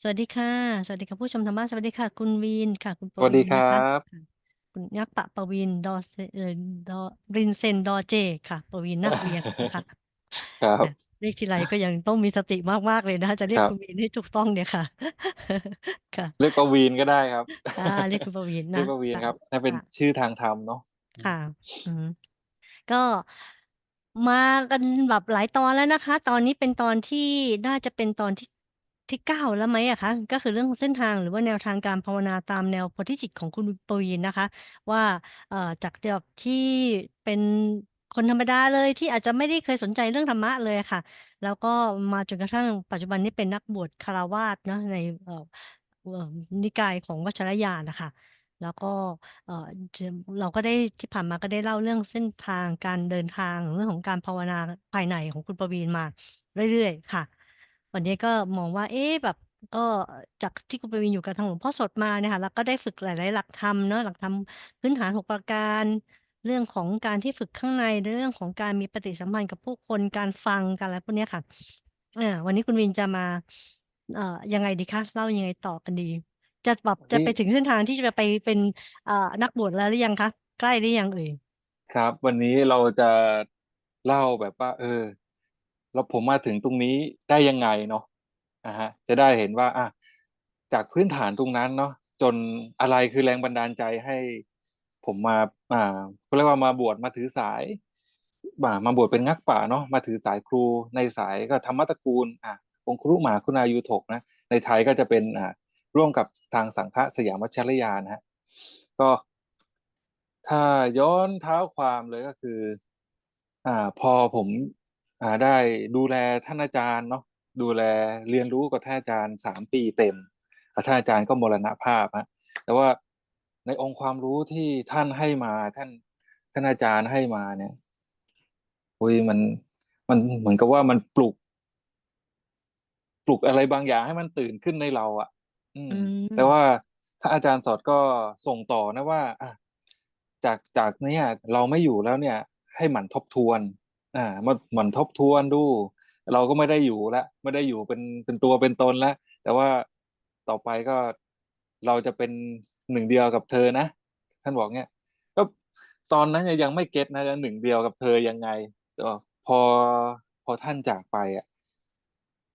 สวัสดีค่ะ สวัสดีค่ะผู้ชมทางบ้าน สวัสดีค่ะ คุณวีนค่ะ คุณปสวัสดีวีณครนัะคะ บ ค่ะ คุณงั๊กปปวิน ดอเซเอ่อดอรินเซ็นดอเจ ค่ะ ปวีณนาคเวียงนะคะครัค่ะบเรียกทีไรก็ยังต้องมีสติมาก ๆ เลยนะคะ จะเรีครยกับคุณวีนให้ถูกต้องเนี่ยค่ะ ค่ะ เรียกปวีณก็ได้ครับ อา เรียกคุณปวีณเรนีะยกปวีคณ่ะ ครับให้เคป็น่ะ ชื่อทางธรรมเนาะ อืค่ะ ม อือฮึก็มากันแบบหลายตอนแล้วนะคะ ตอนนี้เป็นตอนที่ น่าจะเป็นตอนที่ ที่ 9 แล้วไหมอะคะ?ก็คือเรื่องเส้นทาง หรือว่าแนวทางการภาวนาตามแนวโพธิจิตของคุณปวีณนะคะ ว่า เอ่อ จาก จากที่เป็นคนธรรมดาเลย ที่อาจจะไม่ได้เคยสนใจเรื่องธรรมะเลยอะค่ะ แล้วก็มาจนกระทั่งปัจจุบันนี้เป็นนักบวชฆราวาสเนาะ ใน เอ่อ เอ่อ นิกายของวัชรยานน่ะค่ะ แล้วก็ เอ่อ จ เราก็ได้ ที่ผ่านมาก็ได้เล่าเรื่องเส้นทางการเดินทาง เรื่องของการภาวนาภายในของคุณปวีณมาเรื่อย ๆ ค่ะ วันนี้ก็มองว่า เอ๊ะ แบบ ก็จากที่คุณปวีณอยู่กับทางหลวงพ่อสดมาเนี่ยค่ะเราก็ได้ฝึกหลาย ๆ หลักธรรมเนาะ หลักธรรมพื้นฐาน 6 ประการ เรื่องของการที่ฝึกข้างในในเรื่องของการมีปฏิสัมพันธ์กับผู้คน การฟัง การอะไรพวกเนี้ยค่ะ อา วันนี้คุณวีนจะมา เอ่อ ยังไงดีคะ เล่ายังไงต่อกันดี?จะแบบ วันนจะี้ไปถึงเส้นทางที่จะไปเป็นอ่านักบวชแล้วหรือยังคะ?ใกล้หรือยังเอ่ย?ครับ วันนี้เราจะเล่าแบบว่า เออ แล้วผมมาถึงตรงนี้ได้ยังไงเนาะอะฮะจะได้เห็นว่าอาจากพื้นฐานตรงนั้นเนาะจนอะไรคือแรงบันดาลใจให้ผมมาอ่าเขาเรียกว่ามาบวชมาถือสายบ่ามาบวชเป็นงักป่าเนาะมาถือสายครูในสายก็ธรรมตระกูลอ่าองค์คุรุมาคุณายูถกนะในไทยก็จะเป็นอ่าร่วมกับทางสังฆสยามวัชรยานะครับก็ถ้าย้อนเท้าความเลยก็คือ อ่า พอผม อ่าได้ดูแลท่านอาจารย์เนาะดูแลเรียนรู้กับท่านอาจารย์3ปีเต็มแล้วท่านอาจารย์ก็มรณภาพครับแต่ว่าในองค์ความรู้ที่ท่านให้มาท่านท่านอาจารย์ให้มาเนี่ยอุ๊ยมันมันเหมือนกับว่ามันปลุก ปลุกอะไรบางอย่างให้มันตื่นขึ้นในเราอะอือืม แต่วม่าท่านอาจารย์สอดก็ส่งต่อนะว่าอาจากจากเนี้ยเราไม่อยู่แล้วเนี่ย ให้หมั่นทบทวน อามาหมั่นทบทวนดู เราก็ไม่ได้อยู่แล้วไม่ได้อยู่เป็นเป็นตัวเป็นตนแล้วแต่ว่าต่อไปก็เราจะเป็นหนึ่งเดียวกับเธอนะ ท่านบอกเงี้ยก็ตอนนั้นยังไม่เก็ตนะหนึ่งเดียวกับเธอยังไงแต่พอพอท่านจากไปอะ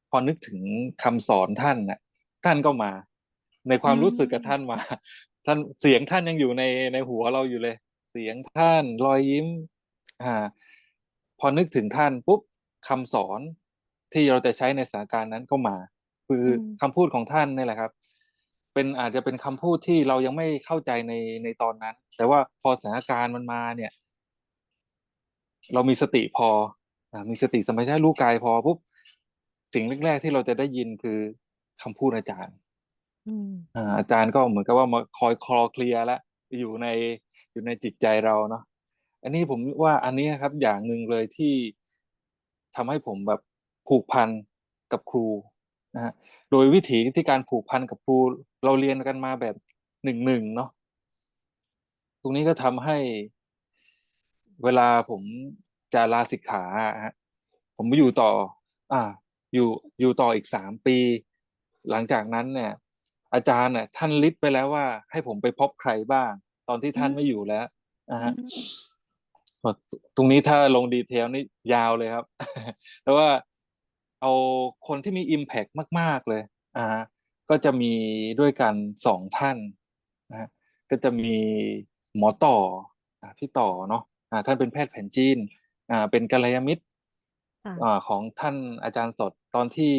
พอนึกถึงคำสอนท่านน่ะ ท่านก็มา ในความรู้สึกอะท่านมา ท่านเสียงท่านยังอยู่ในในหัวเราอยู่เลย เสียงท่านรอยยิ้ม อ่า พอนึกถึงท่านปุ๊บคำสอนที่เราจะใช้ในสถานการณ์นั้นก็มา คืออืมคำพูดของท่านเนี่ยแหละครับ เป็นอาจจะเป็นคำพูดที่เรายังไม่เข้าใจในในตอนนั้น แต่ว่าพอสถานการณ์มันมาเนี่ย เรามีสติพออ่ามีสติสัมปชัญญะรู้กายพอปุ๊บสิ่งแรกๆที่เราจะได้ยินคือคำพูดอาจารย์อืมอ่าอาจารย์ก็เหมือนกับว่ามาคอยคลอเคลียร์แล้วอยู่ในอยู่ในจิตใจเราเนาะ อันนี้ผมว่าอันนี้อะครับอย่างหนึ่งเลยที่ทำให้ผมแบบผูกพันกับครูนะครับโดยวิถีที่การผูกพันกับครู เราเรียนกันมาแบบ1-1เนาะตรงนี้ก็ทำให้เวลาผมจะลาสิกขาอะผมไปอยู่ต่อ อ่า อยู่อยู่ต่ออีก3ปี หลังจากนั้นเนี่ย อาจารย์น่ะท่านลิสต์ไว้แล้วว่า ให้ผมไปพบใครบ้าง ตอนที่ท่านไม่อยู่แล้วอะฮะ ตรงนี้ถ้าลง detail นี่ยาวเลยครับ แต่ว่าเอาคนที่มีอิมแพกต์มาก ๆ เลยอะฮะก็จะมีด้วยกัน2ท่านนะครับก็จะมีหมอต่ออ่าพี่ต่อเนาะอ่าท่านเป็นแพทย์แผนจีนอ่าเป็นกัลยาณมิตรค่อะาของท่านอาจารย์สดตอนที่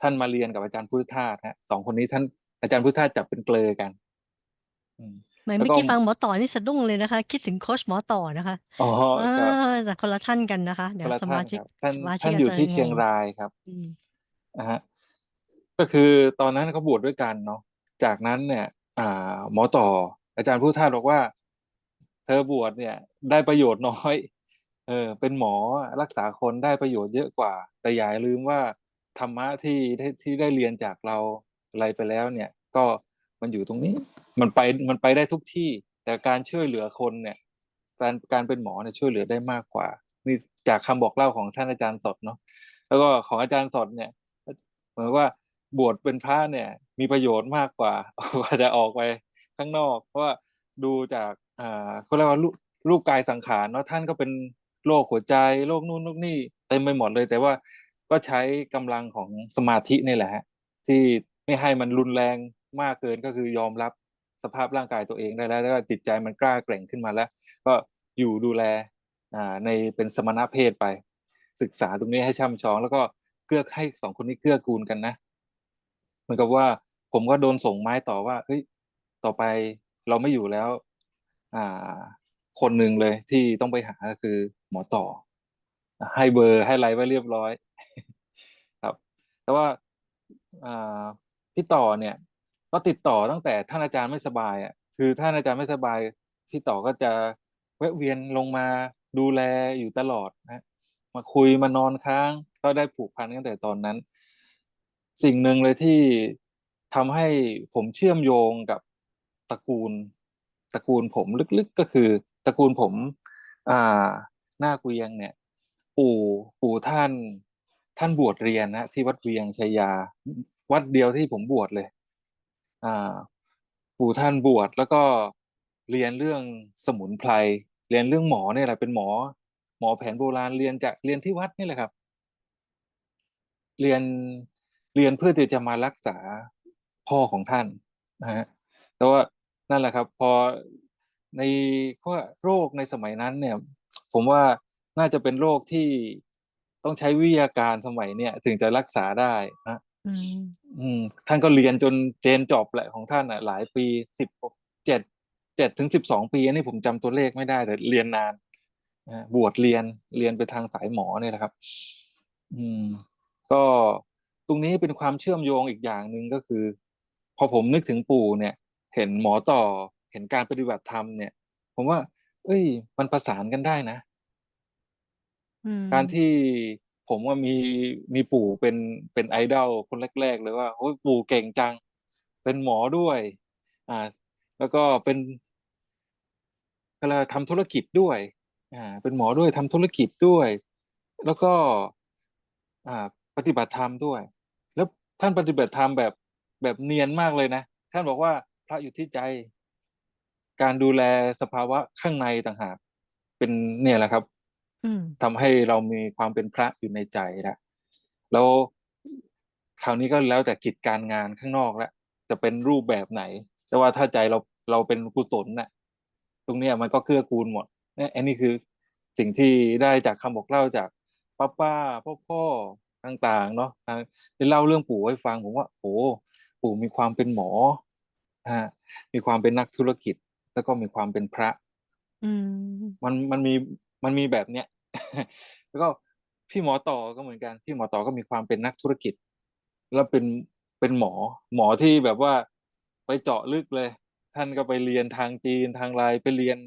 ท่านมาเรียนกับอาจารย์พุทธทาสครับ2คนนี้ท่านอาจารย์พุทธทาสจับเป็นเกลอกัน อืมแหมแลเ้มวื่กอ็กี้ฟังหมอต่อนี่สะดุ้งเลยนะคะ คิดถึงโคชหมอต่อนะคะ อ๋อ เออ ครับ แต่คนละท่านกันนะคะ เดี๋ยวสมคนละท่าาชิกนครับ ท่านทสมาช่ิานกออายจู่จะที่เชงียงง รายครับ อืม อะฮะ ก็คือตอนนั้นเขาบวชด้วยกันเนาะ จากนั้นเนี่ย อ่า หมอต่อ อาจารย์พุทธทาสบอกว่า"เธอบวชเนี่ยได้ประโยชน์น้อย เออ เป็นหมออะรักษาคนได้ประโยชน์เยอะกว่า แต่อย่าลืมว่า ธรรมะที่ได้ ที่ได้เรียนจากเราอะไรไปแล้วเนี่ย ก็มันอยู่ตรงนี้ มันไปมันไปได้ทุกที่ แต่การช่วยเหลือคนเนี่ย การการเป็นหมอเนี่ยช่วยเหลือได้มากกว่า"นี่จากคำบอกเล่าของท่านอาจารย์สดเนาะแล้วก็ของอาจารย์สดเนี่ยเหมือนว่าบวชเป็นพระเนี่ย มีประโยชน์มากกว่ากว่าจะออกไปข้างนอก เพราะว่าดูจากอ่าเขาเรียกว่ารูปกายสังขารเนาะท่านก็เป็นโรคหัวใจโรคนู่นโรคนี่เต็มไปหมดเลย แต่ว่าก็ใช้กำลังของสมาธินี่แหละฮะที่ไม่ให้มันรุนแรงมากเกินก็คือยอมรับ สภาพร่างกายตัวเองได้แล้วแล้วก็จิตใจมันกล้าแกร่งขึ้นมาแล้ว ก็อยู่ดูแลในเป็นสมณเพศไป ศึกษาตรงนี้ให้ช่ำชอง แล้วก็เกื้อให้สองคนนี้เกื้อกูลกันนะเหมือนกับว่าผมก็โดนส่งไม้ต่อว่าเฮ้ยต่อไปเราไม่อยู่แล้ว อ่า คนหนึ่งเลยที่ต้องไปหาก็คือหมอต่อ ให้เบอร์ให้ไลน์ไว้เรียบร้อย ครับ แต่ว่าพี่ต่อเนี่ย ก็ติดต่อตั้งแต่ท่านอาจารย์ไม่สบายอะคือท่านอาจารย์ไม่สบาย พี่ต่อก็จะแวะเวียนลงมาดูแลอยู่ตลอดนะมาคุยมานอนค้างก็ได้ผูกพันตั้งแต่ตอนนั้น สิ่งหนึ่งเลยที่ทำให้ผมเชื่อมโยงกับตระกูลตระกูลผมลึกๆก็คือตระกูลผมอ่าหน้าเกวียงเนี่ย ปู่ปู่ท่าน ท่านบวชเรียนนะที่วัดเวียงชัยยา วัดเดียวที่ผมบวชเลย ปู่ท่านบวชแล้วก็เรียนเรื่องสมุนไพรเรียนเรื่องหมอเนี่ยแหละเป็นหมอ หมอแผนโบราณเรียนจากเรียนที่วัดนี่แหละครับ เรียนเรียนเพื่อที่จะมารักษาพ่อของท่านนะฮะแต่ว่านั่นแหละครับ พอในข้อโรคในสมัยนั้นเนี่ย ผมว่าน่าจะเป็นโรคที่ต้องใช้วิทยาการสมัยเนี่ยถึงจะรักษาได้นะ อืมอืมท่านก็เรียนจนเจนจบแหละของท่านอะ หลายปีสิบเจ็ดเจ็ดถึงสิบสองปีอันนี้ผมจำตัวเลขไม่ได้แต่เรียนนานนะบวชเรียนเรียนไปทางสายหมอเนี่ยแหละครับ อืม ก็ตรงนี้เป็นความเชื่อมโยงอีกอย่างหนึ่งก็คือ พอผมนึกถึงปู่เนี่ย เห็นหมอต่อเห็นการปฏิบัติธรรมเนี่ย ผมว่า เอ้ย มันประสานกันได้นะอืมการที่ ผมว่ามีมีปู่เป็นเป็นไอดอลคนแรก ๆ เลยว่าโอ้ยปู่เก่งจัง เป็นหมอด้วย อ่า แล้วก็เป็นก็เลยทำธุรกิจด้วย อ่า เป็นหมอด้วยทำธุรกิจด้วย แล้วก็ อ่า ปฏิบัติธรรมด้วย แล้วท่านปฏิบัติธรรมแบบแบบเนียนมากเลยนะ ท่านบอกว่าพระอยู่ที่ใจ การดูแลสภาวะข้างในต่างหาก เป็นเนี่ยแหละครับ ทำให้เรามีความเป็นพระอยู่ในใจแล้วแล้วคราวนี้ก็แล้วแต่กิจการงานข้างนอกแล้วจะเป็นรูปแบบไหน แต่ว่าถ้าใจเราเราเป็นกุศลน่ะ ตรงเนี้ยมันก็เกื้อกูลหมดเนี่ยอันนี้คือสิ่งที่ได้จากคำบอกเล่าจากป้าป้าพ่อพ่อต่างๆ เนาะอ่าได้เล่าเรื่องปู่ให้ฟังผมว่าโอ้ปู่มีความเป็นหมออ่ามีความเป็นนักธุรกิจ แล้วก็มีความเป็นพระ อืมมันมันมีมันมีแบบเนี้ย แล้วก็พี่หมอต่อก็เหมือนกัน พี่หมอต่อก็มีความเป็นนักธุรกิจ แล้วเป็นเป็นหมอ หมอที่แบบว่าไปเจาะลึกเลย ท่านก็ไปเรียนทางจีนทางลายไปเรียน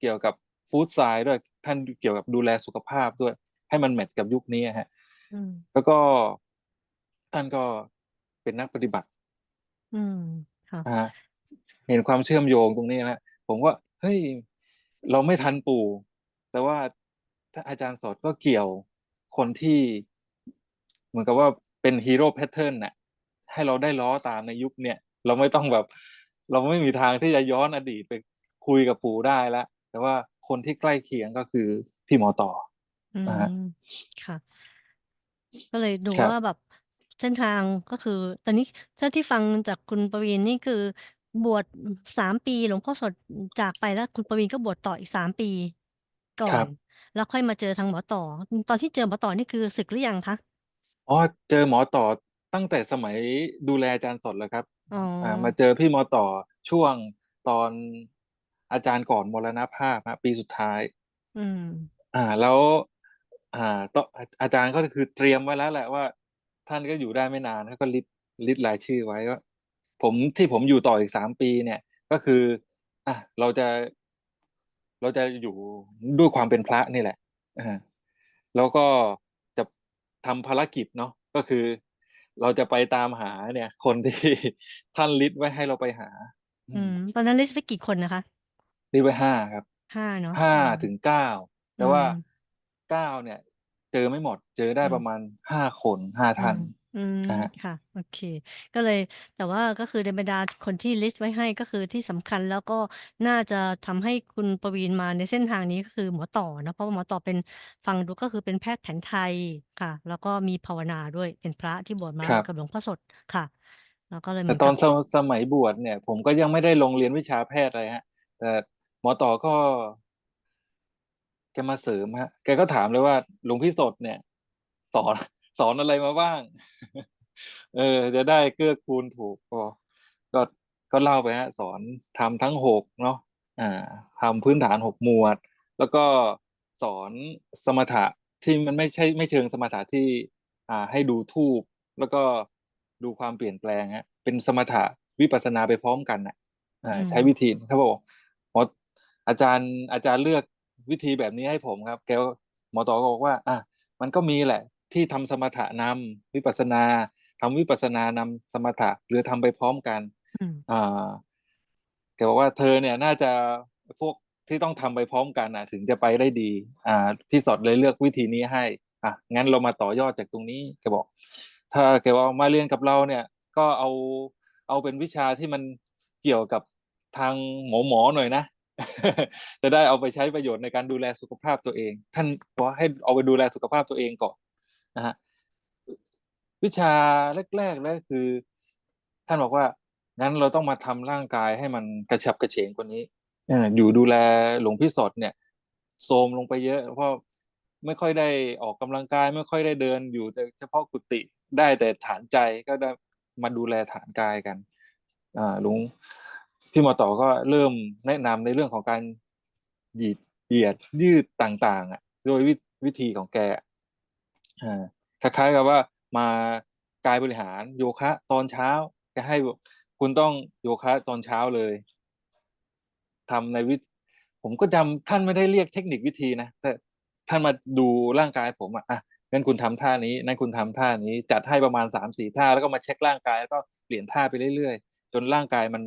เกี่ยวกับฟู้ดไซด์ด้วย ท่านเกี่ยวกับดูแลสุขภาพด้วย ให้มันแมทกับยุคนี้ฮะอืมแล้วก็ท่านก็เป็นนักปฏิบัติ อืมค่ะอ่าเห็นความเชื่อมโยงตรงนี้นะผมว่าเฮ้ยเราไม่ทันปู่ แต่ว่า ถ้าอาจารย์สดก็เกี่ยวคนที่เหมือนกับว่าเป็นฮีโร่แพทเทิร์นน่ะให้เราได้ล้อตามในยุคเนี่ย เราไม่ต้องแบบ เราไม่มีทางที่จะย้อนอดีตไปคุยกับปู่ได้แล้วแต่ว่าคนที่ใกล้เคียงก็คือพี่หมอต่ออืนะฮะมค่ะ ก็เลยดูครับว่าแบบเส้นทางก็คือ ตอนนี้ถ้าที่ฟังจากคุณประวินนี่คือบวชสามปีหลวงพ่อสดจากไปแล้ว คุณประวินก็บวชต่ออีกสามปีก่อครันบ แล้วค่อยมาเจอทางหมอต่อ ตอนที่เจอหมอต่อนี่คือศึกหรือยังคะอ๋อเจอหมอต่อตั้งแต่สมัยดูแลอาจารย์สดเลยครับอ๋ออ่ามาเจอพี่หมอต่อช่วงตอนอาจารย์ก่อนมรณภาพฮะปีสุดท้าย อืม อ่าแล้ว อ่าต่ออาจารย์ก็คือเตรียมไว้แล้วแหละว่า ท่านก็อยู่ได้ไม่นานเขาก็ลิสต์ลิสต์รายชื่อไว้ว่าผมที่ผมอยู่ต่ออีกสามปีเนี่ย ก็คือ อะเราจะ เราจะอยู่ด้วยความเป็นพระนี่แหละอ่าแล้วก็จะทำภารกิจเนาะก็คือ เราจะไปตามหาเนี่ย คนที่ท่านลิสต์ไว้ให้เราไปหา อือืมมตอนนั้นลิสต์ไปกี่คนนะคะลิสต์ไว้ห้าครับห้าเนาะห้าอืมถึงเก้าแต่อืว่ามเก้าเนี่ย เจอไม่หมด เจอได้อืมประมาณห้าคนห้าท่าน อืมอืม นะฮะ ค่ะ โอเค ก็เลย แต่ว่าก็คือในบรรดาคนที่ลิสต์ไว้ให้ ก็คือที่สำคัญ แล้วก็น่าจะทำให้คุณปวีณมาในเส้นทางนี้ ก็คือหมอต่อเนาะ เพราะว่าหมอต่อเป็น ฟังดูก็คือเป็นแพทย์แผนไทยค่ะ แล้วก็มีภาวนาด้วย เป็นพระที่บวชมาครับกับหลวงพ่อสดค่ะ แล้วก็เลยเหแตมื่อนกตอันบสสมัยบวชเนี่ย ผมก็ยังไม่ได้ลงเรียนวิชาแพทย์อะไรครับ แต่หมอต่อก็ แกมาเสริมครับ แกก็ถามเลยว่า หลวงพี่สดเนี่ย สอน สอนอะไรมาบ้าง เออ จะได้เกื้อกูลถูกก็ก็ก็เล่าไปครับสอนทำทั้ง6เนาะอ่าทำพื้นฐาน6หมวด แล้วก็สอนสมถะที่มันไม่ใช่ไม่เชิงสมถะที่อ่าให้ดูธูปแล้วก็ดูความเปลี่ยนแปลงครับเป็นสมถะวิปัสสนาไปพร้อมกันน่ะอ่าอืมใช้วิธีเขาบอกหมออาจารย์อาจารย์เลือกวิธีแบบนี้ให้ผมครับ แกก็หมอต่อก็บอกว่าอะมันก็มีแหละ ที่ทำสมถะนำวิปัสสนาทำวิปัสสนานำสมถะหรือทำไปพร้อมกันอืมอ่าแกบอกว่าเธอเนี่ยน่าจะพวกที่ต้องทำไปพร้อมกันน่ะถึงจะไปได้ดี อ่า พี่สดเลยเลือกวิธีนี้ให้อะงั้นเรามาต่อยอดจากตรงนี้แกบอก ถ้าแกว่ามาเรียนกับเราเนี่ย ก็เอาเอาเป็นวิชาที่มันเกี่ยวกับทางหมอๆหน่อยนะจะได้เอาไปใช้ประโยชน์ในการดูแลสุขภาพตัวเอง ท่านบอกว่าให้เอาไปดูแลสุขภาพตัวเองก่อน นะฮะวิชาแรกๆเลยก็คือ ท่านบอกว่างั้นเราต้องมาทำร่างกายให้มันกระฉับกระเฉงกว่านี้อยู่ดูแลหลวงพี่สดเนี่ยโทรมลงไปเยอะ เพราะไม่ค่อยได้ออกกำลังกาย ไม่ค่อยได้เดินอยู่แต่เฉพาะกุฏิได้แต่ฐานใจก็ได้มาดูแลฐานกายกันอ่าหลวงพี่หมอต่อก็เริ่มแนะนำในเรื่องของการหยีดเหยียดยืดต่างๆอะโดยวิวธีของแก คล้ายๆกับว่ามากายบริหารโยคะตอนเช้าแกให้แบบคุณต้องโยคะตอนเช้าเลยทำในวิผมก็จำท่านไม่ได้เรียกเทคนิควิธีนะแต่ท่านมาดูร่างกายผมอะอะงั้นคุณทำท่านี้นั่นคุณทำท่านี้ จัดให้ประมาณ3-4ท่า แล้วก็มาเช็กร่างกายแล้วก็เปลี่ยนท่าไปเรื่อยๆ จนร่างกายมัน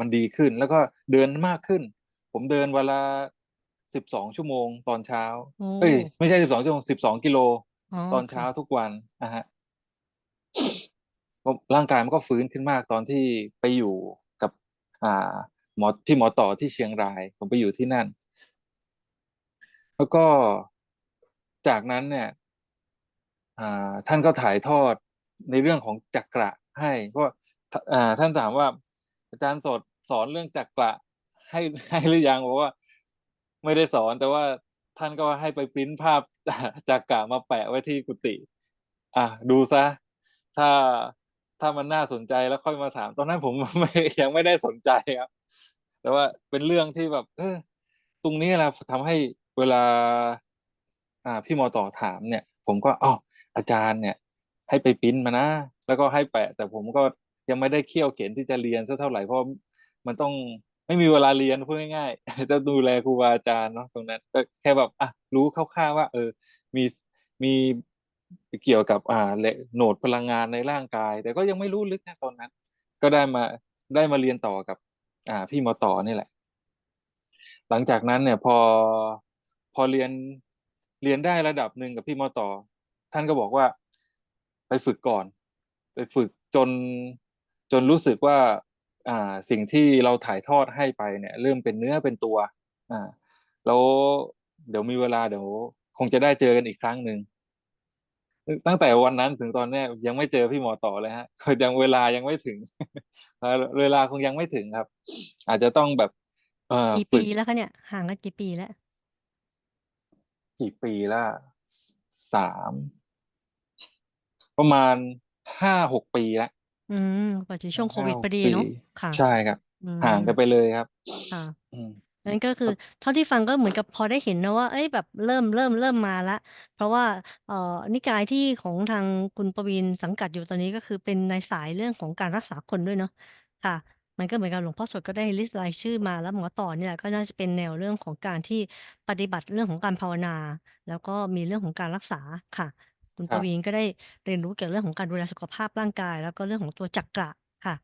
มันดีขึ้น แล้วก็เดินมากขึ้น ผมเดินวันละ12ชั่วโมงตอนเช้าโอ้เอ๊ยไม่ใช่12ชั่วโมง12กิโล อ๋อตอนคเช้า่ะทุกวันอะครับก็ร่างกายมันก็ฟื้นขึ้นมากตอนที่ไปอยู่กับ อ่า หมอพี่หมอต่อที่เชียงราย ผมไปอยู่ที่นั่น แล้วก็จากนั้นเนี่ย อ่าท่านก็ถ่ายทอดในเรื่องของจักระให้ก็ทอ่าท่านถามว่า อาจารย์สดสอนเรื่องจักระให้ให้หรือยัง?บอกว่า ไม่ได้สอนแต่ว่า ท่านก็ให้ไปพรินภาพจักระมาแปะไว้ที่กุฏิอะดูเสียถ้าถ้ามันน่าสนใจแล้วค่อยมาถาม ตอนนั้นผมไม่ยังไม่ได้สนใจครับ แต่ว่าเป็นเรื่องที่แบบ เออ ตรงนี้แหละทำให้เวลา อ่า พี่มอต่อถามเนี่ย ผมก็อ้าวอาจารย์เนี่ย ให้ไปพรินมานะ แล้วก็ให้แปะ แต่ผมก็ยังไม่ได้เคี่ยวเข็ญที่จะเรียนสักเท่าไหร่เพราะมันต้อง ไม่มีเวลาเรียนพูดง่ายๆต้องดูแลครูบาอาจารย์เนาะตรงนั้นก็แค่แบบอะรู้คร่าวๆว่า เออ มีมีเกี่ยวกับอ่าแหล่งโหนดพลังงานในร่างกาย แต่ก็ยังไม่รู้ลึกนะตอนนั้น ก็ได้มาได้มาเรียนต่อกับ อ่า พี่มอต่อนี่แหละ หลังจากนั้นเนี่ยพอพอเรียนเรียนได้ระดับหนึ่งกับพี่มอต่อ ท่านก็บอกว่า ไปฝึกก่อน ไปฝึกจนจนรู้สึกว่า อ่าสิ่งที่เราถ่ายทอดให้ไปเนี่ย เริ่มเป็นเนื้อเป็นตัวอ่าแล้วเดี๋ยวมีเวลาเดี๋ยวคงจะได้เจอกันอีกครั้งหนึ่งอตั้งแต่วันนั้นถึงตอนเนี้ยยังไม่เจอพี่หมอต่อเลยครับคือยังเวลายังไม่ถึงเออเวลาคงยังไม่ถึงครับ อาจจะต้องแบบ เอ่อกี่ฝปึีกแล้วคะเนี่ย?ห่างกันกี่ปีแล้ว?กี่ปีแล้วอะ?ส3ประมาณ5-6ปีแล้ว อืม พอดีช่วงโคห้าวิดพอดีหกปี เนาะ ค่ะ ใช่ครับ อืห่างกันไปมเลยครับ ค่ะ อืมงั้นก็คืครอับ เท่าที่ฟังก็เหมือนกับพอได้เห็นนะว่าเอ๊ยแบบเริ่มเริ่มเริ่มมาแล้วเพราะว่าเอ่อนิกายที่ของทางคุณปวีณสังกัดอยู่ตอนนี้ก็คือเป็นในสายเรื่องของการรักษาคนด้วยเนาะค่ะ มันก็เหมือนกับหลวงพ่อสดก็ได้ลิสต์รายชื่อมาแล้วหมอต่อเนี่ยก็น่าจะเป็นแนวเรื่องของการที่ปฏิบัติเรื่องของการภาวนา แล้วก็มีเรื่องของการรักษาค่ะ คุณครับปวีณก็ได้เรียนรู้เกี่ยวกับเรื่องของการดูแลสุขภาพร่างกาย แล้วก็เรื่องของตัวจักระค่ะ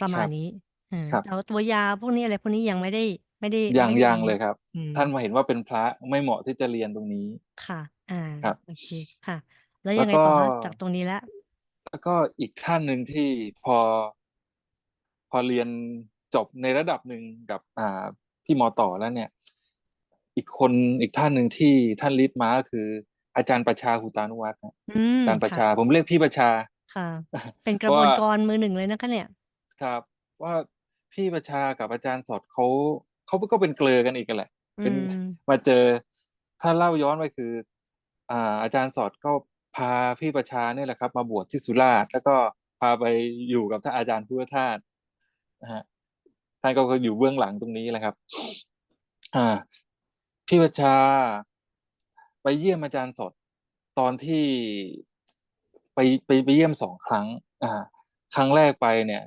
ประมคราับณนี้ เออ ครับ แต่ว่าตัวยาพวกนี้ อะไรพวกนี้ ยังไม่ได้ ไม่ได้ ยัไงม่ได้ยังรู้เลยครับ อืท่านมมาเห็นว่าเป็นพระ ไม่เหมาะที่จะเรียนตรงนี้ ค่ะ อา ครับ โอเคค่ะ แล้วแลยั้งไงวก็ ต่อคะ จากตรงนี้แล้ว?แล้วก็อีกท่านหนึ่งที่พอ พอเรียนจบในระดับหนึ่งกับ อ่า พี่มอต่อ แล้วเนี่ย อีกคน อีกท่านหนึ่งที่ท่านลิศมาก็คือ อาจารย์ประชาหุตานุวัฒน์นะอืมอาจารย์ประค่ะชา ผมเรียกพี่ประชาค่ะ เป็นกเพระราะบวนว่ากรมือหนึ่งเลยนะคะเนี่ยครับ ว่าพี่ประชากับอาจารย์สอดเขาเขาก็เป็นเกลอกันอีกกันแหละอืเป็นมมาเจอ ถ้าเล่าย้อนไปคือ อ่า อาจารย์สอดก็พาพี่ประชาเนี่ยแหละครับ มาบวชที่สุราษฎร์แล้วก็พาไปอยู่กับท่านอาจารย์พุทธทาสนะฮะท่านก็อยู่เบื้องหลังตรงนี้แหละครับ อ่า พี่ประชา ไปเยี่ยมอาจารย์สดตอนที่ไปไปไปเยี่ยมสองครั้ง อ่า ครั้งแรกไปเนี่ย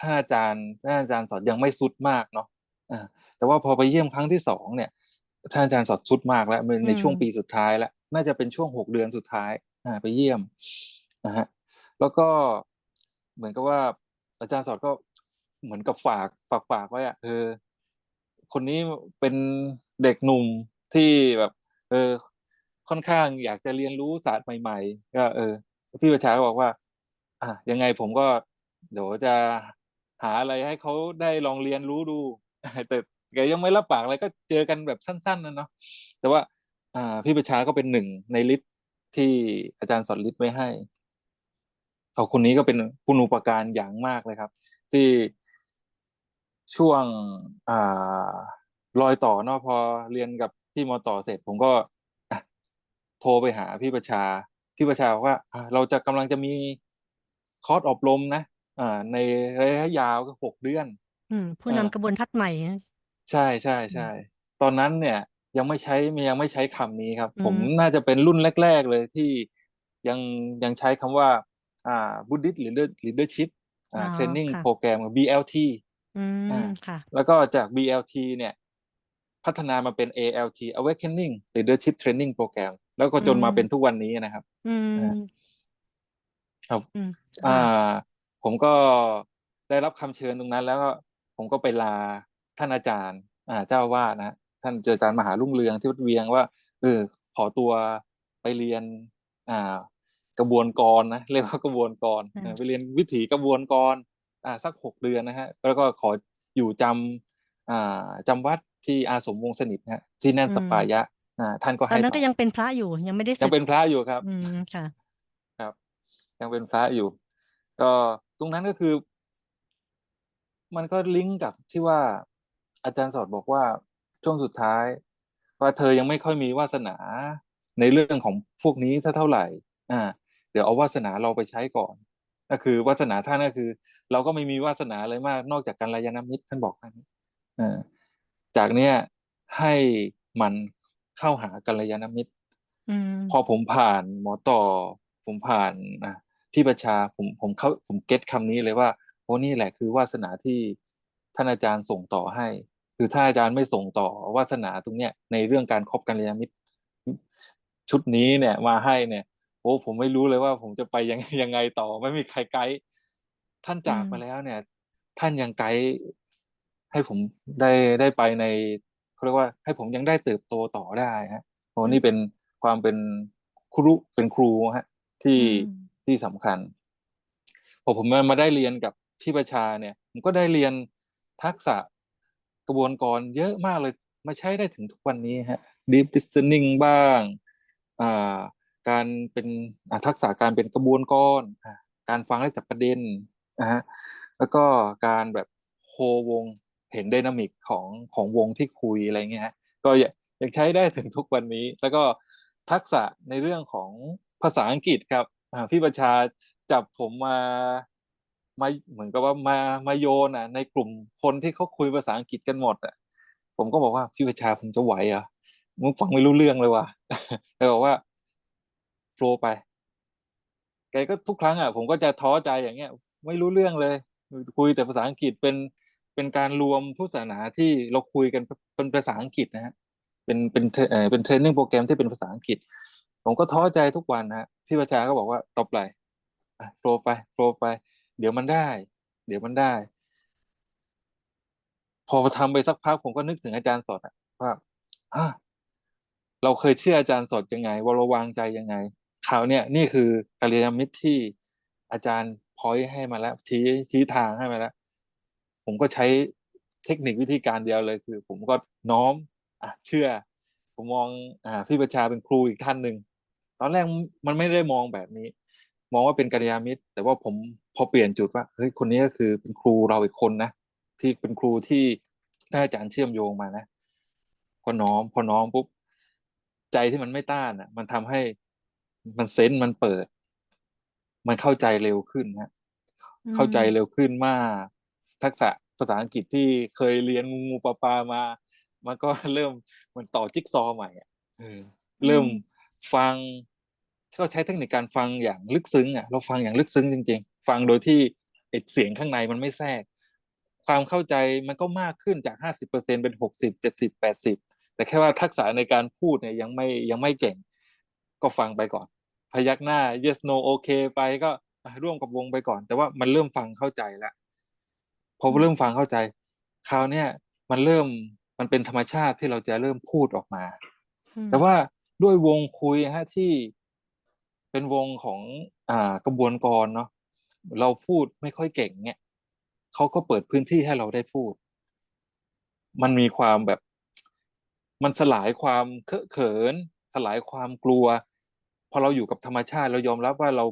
ท่านอาจารย์ท่านอาจารย์สอนยังไม่สุดมากเนาะอ่าแต่ว่าพอไปเยี่ยมครั้งที่สองเนี่ยท่านอาจารย์สอนสุดมากแล้วในช่วงปีสุดท้ายแล้วน่าจะเป็นช่วงหกเดือนสุดท้าย อ่า ไปเยี่ยมนะฮะแล้วก็เหมือนกับว่า อาจารย์สอนก็เหมือนกับฝากฝากฝากไว้อะเออคนนี้เป็นเด็กหนุ่มที่แบบ เออ ค่อนข้างอยากจะเรียนรู้ศาสตร์ใหม่ ๆ ก็เออ พี่ประชาก็บอกว่า อะยังไงผมก็เดี๋ยวจะหาอะไรให้เขาได้ลองเรียนรู้ดู แต่แกยังไม่รับปากอะไรก็เจอกันแบบสั้นๆนะเนาะแต่ว่า อ่า พี่ประชาก็เป็นหนึ่งในลิสต์ที่อาจารย์สอนลิสต์ไว้ให้เขาคนนี้ก็เป็นคุณูปการอย่างมากเลยครับ ที่ช่วงอ่ารอยต่อเนาะพอเรียนกับพี่มอต่อเสร็จ ผมก็ โทรไปหาพี่ประชา พี่ประชาบอกว่าอะเราจะกำลังจะมีคอร์สอบรมนะอ่าในระยะยาวก็หกเดือน อืม ผู้อ่านำกระบวนทัศน์ใหม่นะใช่ใช่อืมใช่ตอนนั้นเนี่ยยังไม่ใช้ยังไม่ใช้คำนี้ครับอืผมมน่าจะเป็นรุ่นแรก ๆเลยที่ยังยังใช้คำว่า อ่า Buddhist Leader Leadership อ๋อ่าอ Training ค่ะโปรแกรม BLT อืมอ่าค่ะ แล้วก็จาก BLT เนี่ย พัฒนามาเป็น ALT Awakening Leadership Training Program แล้วก็อืจนมมาเป็นทุกวันนี้นะครับ อืมอ่าครับอืมอ่าค่ะผมก็ได้รับคำเชิญตรงนั้น แล้วก็ผมก็ไปลาท่านอาจารย์ อ่า เจ้าอาวาสนะฮะท่านอาจารย์มหารุ่งเรืองที่วัดเวียงว่าเออขอตัวไปเรียน อ่า กระบวนกรนะเรียกว่ากระบวนกรอ่าเออไปเรียนวิถีกระบวนกร อ่า สักหกเดือนนะฮะ แล้วก็ขออยู่จำอ่าจำวัดที่อาสมวงศ์สนิทนะฮะที่นั่นอืสมปายะ อ่าท่านก็ตอนให้นั้นไปก็ยังเป็นพระอยู่ยังไม่ได้ยัสึงกเป็นพระอยู่ครับ อืมค่ะ ครับ ยังเป็นพระอยู่ ก็ตรงนั้นก็คือ มันก็ลิงก์กับที่ว่า อาจารย์สอดบอกว่าช่วงสุดท้าย ว่าเธอยังไม่ค่อยมีวาสนาในเรื่องของพวกนี้เท่าไหร่ อ่า เดี๋ยวเอาวาสนาเราไปใช้ก่อนก็คือวาสนาท่านก็คือ เราก็ไม่มีวาสนาอะไรมาก นอกจากกัลยาณมิตรท่านบอกท่านอ่าจากเนี้ยให้มัน เข้าหากัลยาณมิตรอืมพอผมผ่านหมอต่อ ผมผ่านอะพี่ประชาผมผมเข้าผมเก็ตคำนี้เลยว่าโอ้นี่แหละคือวาสนาที่ท่านอาจารย์ส่งต่อให้ คือถ้าอาจารย์ไม่ส่งต่อวาสนาตรงเนี้ยในเรื่องการคบกัลยาณมิตร ชุดนี้เนี่ยมาให้เนี่ยโอ้ผมไม่รู้เลยว่าผมจะไปยังยังไงต่อไม่มีใครไกด์ท่านอืจากมไปแล้วเนี่ย ท่านยังไกด์ให้ผมได้ได้ไปใน เขาเรียกว่าให้ผมยังได้เติบโตต่อได้ฮะเพราะอืมนี่เป็นความเป็นครูเป็นครูฮะที่อืมที่สำคัญพอผมมามาได้เรียนกับพี่ประชาเนี่ย ผมก็ได้เรียนทักษะกระบวนกรเยอะมากเลยมาใช้ได้ถึงทุกวันนี้ฮะ deep listening บ้างอ่าการเป็นอ่าทักษะการเป็นกระบวนกรอ่าการฟังได้จับประเด็นนะฮะแล้วก็การแบบโฮวง เห็นไดนามิกของของวงที่คุยอะไรเงี้ยฮะก็ยังใช้ได้ถึงทุกวันนี้ แล้วก็ทักษะในเรื่องของภาษาอังกฤษครับพี่ประชาจับผมมามาเหมือนกับว่ามามาโยนอะในกลุ่มคนที่เขาคุยภาษาอังกฤษกันหมดอะผมก็บอกว่าพี่ประชาผมจะไหวเหรอะมึงฟังไม่รู้เรื่องเลยว่ะแล้วบอกว่าโฟล์ไปแกก็ทุกครั้งอะผมก็จะท้อใจอย่างเงี้ย ไม่รู้เรื่องเลย คุยแต่ภาษาอังกฤษเป็น เป็นการรวมพุทธศาสนาที่เราคุยกันเป็นภาษาอังกฤษนะฮะเป็นเป็นเอ่อเป็นเทรนนิ่งโปรแกรมที่เป็นภาษาอังกฤษ ผมก็ท้อใจทุกวันนะพี่ประชาก็บอกว่าตบไหลโฟลไปโฟลไป เดี๋ยวมันได้ เดี๋ยวมันได้ พอทำไปสักพักผมก็นึกถึงอาจารย์สดอะว่าเราเคยเชื่ออาจารย์สดยังไงว่าเราวางใจยังไงคราวเนี้ยนี่คือกัลยาณมิตรที่อาจารย์พอยให้มาแล้วชี้ชี้ทางให้มาแล้ว ผมก็ใช้เทคนิควิธีการเดียวเลยคือ ผมก็น้อมอะเชื่อ ผมมองอ่าพี่ประชาเป็นครูอีกท่านหนึ่งตอนแรกมันไม่ได้มองแบบนี้ มองว่าเป็นกัลยาณมิตร แต่ว่าผมพอเปลี่ยนจุดว่าเฮ้ยคนนี้ก็คือเป็นครูเราอีกคนนะที่เป็นครูที่ท่านอาจารย์เชื่อมโยงมานะพอน้อมพอน้อมปุ๊บใจที่มันไม่ต้านอะ มันทำให้มันเซนมันเปิด มันเข้าใจเร็วขึ้นฮะเข้าใจเร็วขึ้นมาก ทักษะภาษาอังกฤษที่เคยเรียนงูงูปลาปลามา มันก็เริ่มเหมันต่อจิ๊กซอว์ใหม่อะเออเริ่มฟังก็ใช้เทคนิคการฟังอย่างลึกซึ้งอะเราฟังอย่างลึกซึ้งจริง ๆ ฟังโดยที่ไอ้เสียงข้างในมันไม่แทรก ความเข้าใจมันก็มากขึ้นจากห้าสิบเปอร์เซ็นเป็นหกสิบเจ็ดสิบแปดสิบแต่แค่ว่าทักษะในการพูดเนี่ยยังไม่ยังไม่เก่ง ก็ฟังไปก่อน พยักหน้า yes no โอเคไปก็อะร่วมกับวงไปก่อน แต่ว่ามันเริ่มฟังเข้าใจแล้ว พอเริ่มฟังเข้าใจคราวเนี้ยมันเริ่มมันเป็นธรรมชาติที่เราจะเริ่มพูดออกมาอืมแต่ว่าด้วยวงคุยฮะที่เป็นวงของอ่ากระบวนกรเนาะเราพูดไม่ค่อยเก่งเนี่ยเขาก็เปิดพื้นที่ให้เราได้พูด มันมีความแบบ มันสลายความเคอะเขิน สลายความกลัว พอเราอยู่กับธรรมชาติ เรายอมรับว่าเรา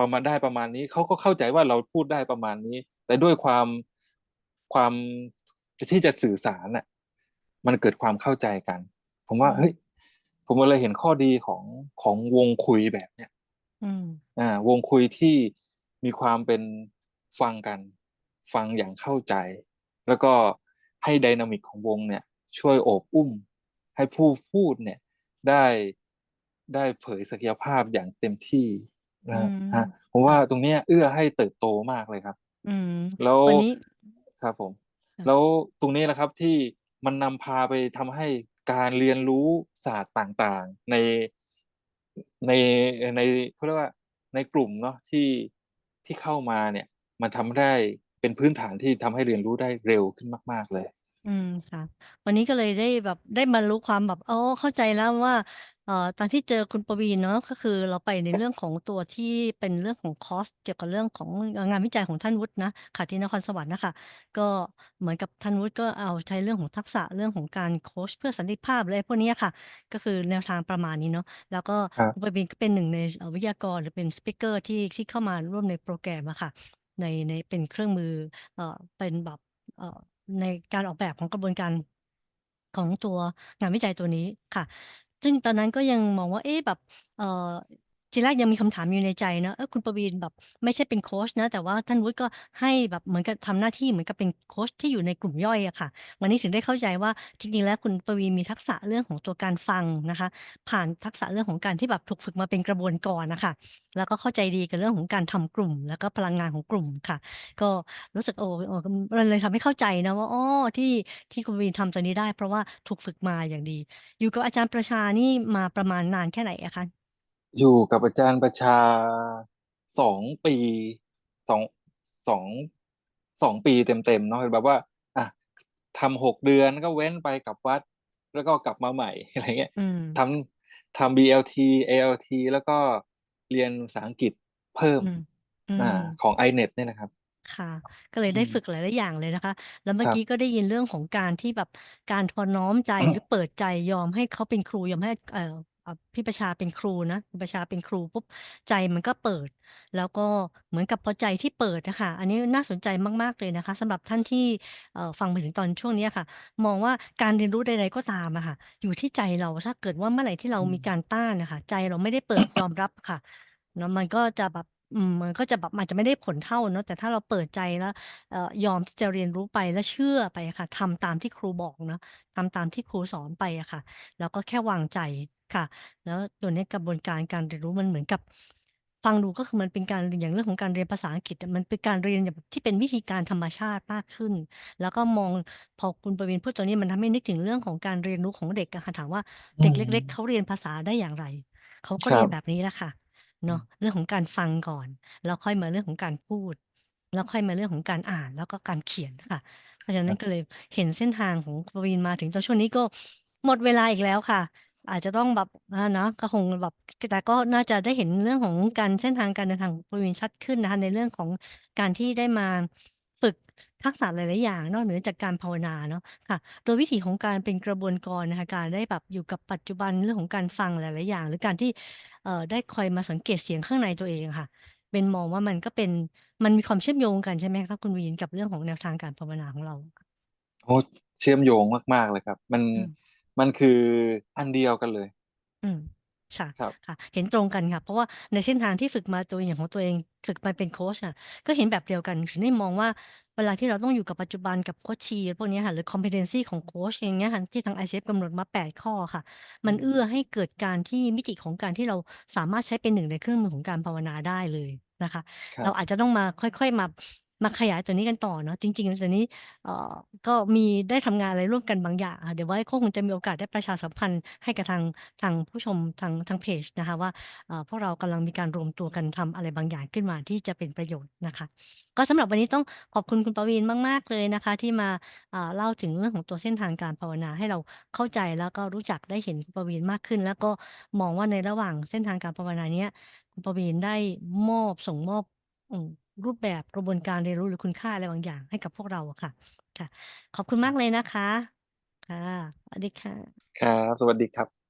ประมาณได้ประมาณนี้ เขาก็เข้าใจว่าเราพูดได้ประมาณนี้ แต่ด้วยความ ความที่จะสื่อสารน่ะ มันเกิดความเข้าใจกัน ผมว่าอืมเฮ้ยผมเลยเห็นข้อดีของของวงคุยแบบเนี้ยอืมอ่าวงคุยที่มีความเป็นฟังกัน ฟังอย่างเข้าใจ แล้วก็ให้ไดนามิกของวงเนี่ย ช่วยโอบอุ้ม ให้ผู้พูดเนี่ย ได้ได้เผยศักยภาพอย่างเต็มที่นะอืมฮะผมว่าตรงเนี้ยเอื้อให้เติบโตมากเลยครับ อืมแล้ววันนี้ ครับผมค่ะแล้วตรงนี้แหละครับที่มันนำพาไปทำให้การเรียนรู้ศาสตร์ต่างๆ ในในในเขาเรียกว่าในกลุ่มเนาะที่ที่เข้ามาเนี่ย มันทำได้เป็นพื้นฐานที่ทำให้เรียนรู้ได้เร็วขึ้นมาก ๆ เลย อืมค่ะ วันนี้ก็เลยได้แบบได้บรรลุความแบบอ๋อเข้าใจแล้วว่า เอ่อ ตอนที่เจอคุณประวีณเนาะ ก็คือเราไปในเรื่องของตัวที่เป็นเรื่องของคอร์สเกี่ยวกับเรื่องของ เอ่อ งานวิจัยของท่านวุฒินะ ค่ะที่นครสวรรค์น่ะค่ะ ก็เหมือนกับท่านวุฒิก็เอาใช้เรื่องของทักษะ เรื่องของการโคชเพื่อสันติภาพ อะไรพวกเนี้ยค่ะ ก็คือแนวทางประมาณนี้เนาะ แล้วก็ครับคุณประวีณก็เป็นหนึ่งใน เอ่อ วิทยากร หรือเป็นสปีกเกอร์ที่ ที่เข้ามาร่วมในโปรแกรมอะค่ะ ใน ใน เป็นเครื่องมือ เอ่อ เป็นแบบ เอ่อ ในการออกแบบของกระบวนการ ของตัวงานวิจัยตัวนี้ค่ะ ซึ่งตอนนั้นก็ยังมองว่า เอ๊ะ แบบ เอ่อ ทีแรกยังมีคำถามอยู่ในใจนะเออคุณประวีณแบบไม่ใช่เป็นโค้ชนะ แต่ว่าท่านวุฒิก็ให้แบบเหมือนกับทำหน้าที่เหมือนกับเป็นโค้ชที่อยู่ในกลุ่มย่อยอะค่ะ วันนี้ถึงได้เข้าใจว่าจริงๆแล้วคุณประวีณมีทักษะเรื่องของตัวการฟังนะคะ ผ่านทักษะเรื่องของการที่แบบถูกฝึกมาเป็นกระบวนกรนะคะแล้วก็เข้าใจดีกับเรื่องของการทำกลุ่ม แล้วก็พลังงานของกลุ่มค่ะ ก็รู้สึกโอ้โอ้มันเลยทำให้เข้าใจนะว่าอ๋อที่ที่คุณประวีนทำตัวนี้ได้ เพราะว่าถูกฝึกมาอย่างดี อยู่กับอาจารย์ประชานี่มาประมาณนานแค่ไหนอะคะ อยู่กับอาจารย์ประชาสองปีสองสองสองปีเต็มๆเนาะแบบว่า อะทำหกเดือนก็เว้นไปกลับวัด แล้วก็กลับมาใหม่อะไรเงี้ยอืมทำทำ BLT ALT แล้วก็เรียนภาษาอังกฤษเพิ่มอืมอือ่ามของ iNet เนี่ยนะครับค่ะ ก็เลยอืได้มฝึกหลาย ๆ อย่างเลยนะคะ แล้วเมื่คอรับกี้ก็ได้ยินเรื่องของการที่แบบการพอน้อมใจหรือเปิดใจยอมให้เขาเป็นครูยอมให้เอ่อ อ่าพี่ประชาเป็นครูนะพี่ประชาเป็นครูปุ๊บ ใจมันก็เปิด แล้วก็เหมือนกับพอใจที่เปิดอะค่ะ อันนี้น่าสนใจมาก ๆ เลยนะคะ สำหรับท่านที่ เอ่อ ฟังมาถึงตอนช่วงเนี้ยค่ะ มองว่าการเรียนรู้ใด ๆ ก็ตามอะค่ะ อยู่ที่ใจเรา ถ้าเกิดว่าเมื่อไหร่ที่เราอืมีม การต้านน่ะค่ะ ใจเราไม่ได้ เปิด ยอมรับ ค่ะ เนาะ มันก็จะแบบ อืม มันก็จะแบบอาจจะไม่ได้ผลเท่าเนาะ แต่ถ้าเราเปิดใจแล้ว เอ่อ ยอมที่จะเรียนรู้ไปแล้วเชื่อไปอะค่ะ ทำตามที่ครูบอกเนาะ ทำตามที่ครูสอนไปอะค่ะ แล้วก็แค่วางใจค่ะ แล้วตัวเนี้ยกระบวนการการเรียนรู้มันเหมือนกับ ฟังดูก็คือมันเป็นการ อย่างเรื่องของการเรียนภาษาอังกฤษอะ มันเป็นการเรียนแบบที่เป็นวิธีการธรรมชาติมากขึ้น แล้วก็มอง พอคุณประวิณพูดตรงนี้ มันทำให้นึกถึงเรื่องของการเรียนรู้ของเด็กอะค่ะ ถามว่าอืเด็กมเล็กๆเขาเรียนภาษาได้อย่างไร เขาก็คเรีรัยนบ แบบนี้แหละค่ะอื เนาะมเรื่องของการฟังก่อน แล้วค่อยมาเรื่องของการพูด แล้วค่อยมาเรื่องของการอ่าน แล้วก็การเขียนค่ะ เพราะฉะคนั้รันบก็เลยเห็นเส้นทางของคุณประวิณมาถึงตอนช่วงนี้ก็หมดเวลาอีกแล้วค่ะ อาจจะต้องแบบอาเนาะก็คงแบบแต่ก็น่าจะได้เห็นเรื่องของการเส้นทางการเดินทางของคุณวินชัดขึ้นนะคะในเรื่องของการที่ได้มาฝึก ทักษะหลาย ๆ อย่างนอกเหนือจากการภาวนาเนาะค่ะ โดยวิถีของการเป็นกระบวนกรนะคะ การได้แบบอยู่กับปัจจุบันเรื่องของการฟังหลาย ๆ อย่าง หรือการที่ เอ่อ ได้คอยมาสังเกตเสียงข้างในตัวเองอะค่ะเบนมองว่ามันก็เป็น มันมีความเชื่อมโยงกันใช่ไหมคะคุณวีน กับเรื่องของแนวทางการภาวนาของเรา?โอ้ เชื่อมโยงมาก ๆ เลยครับ มัน อืม มันคืออันเดียวกันเลย อืม ค่ะครับ ค่ะเห็นตรงกันค่ะ เพราะว่าในเส้นทางที่ฝึกมาตัวอย่างของตัวเอง ฝึกมาเป็นโคชอะก็เห็นแบบเดียวกันถึงได้มองว่าเวลาที่เราต้องอยู่กับปัจจุบันกับโคชชีพวกเนี้ยค่ะหรือ competency ของโคชอย่างเงี้ยค่ะที่ทาง ICF กำหนดมา 8 ข้ออะค่ะอมัืนเอื้อมให้เกิดการที่มิติของการที่เราสามารถใช้เป็นหนึ่งในเครื่องมือของการภาวนาได้เลยนะคะ ครับเราอาจจะต้องมาค่อยๆมา มาขยายตัวนี้กันต่อเนาะจริงๆแล้วนี้เอ่อก็มีได้ทำงานอะไรร่วมกันบางอย่างอะเดี๋ยวไว้ก็คงจะมีโอกาสได้ประชาสัมพันธ์ให้กับทางทางผู้ชมทางทางเพจนะคะว่าเอ่อพวกเรากำลังมีการรวมตัวกันทำอะไรบางอย่างขึ้นมาที่จะเป็นประโยชน์นะคะ ก็สำหรับวันนี้ต้องขอบคุณคุณปวีณมาก ๆ เลยนะคะ ที่มาอ่าเล่าถึงเรื่องของตัวเส้นทางการภาวนาให้เราเข้าใจแล้วก็รู้จักได้เห็นคุณปวีณมากขึ้น แล้วก็มองว่าในระหว่างเส้นทางการภาวนาเนี้ยคุณปวีณได้มอบส่งมอบอืม รูปแบบกระบวนการเรียนรู้หรือคุณค่าอะไรบางอย่างให้กับพวกเราอะค่ะ ค่ะ ขอบคุณครมาับกเลยนะคะ ค่ะสวัสดีค่ะ ครับ สวัสดีครับ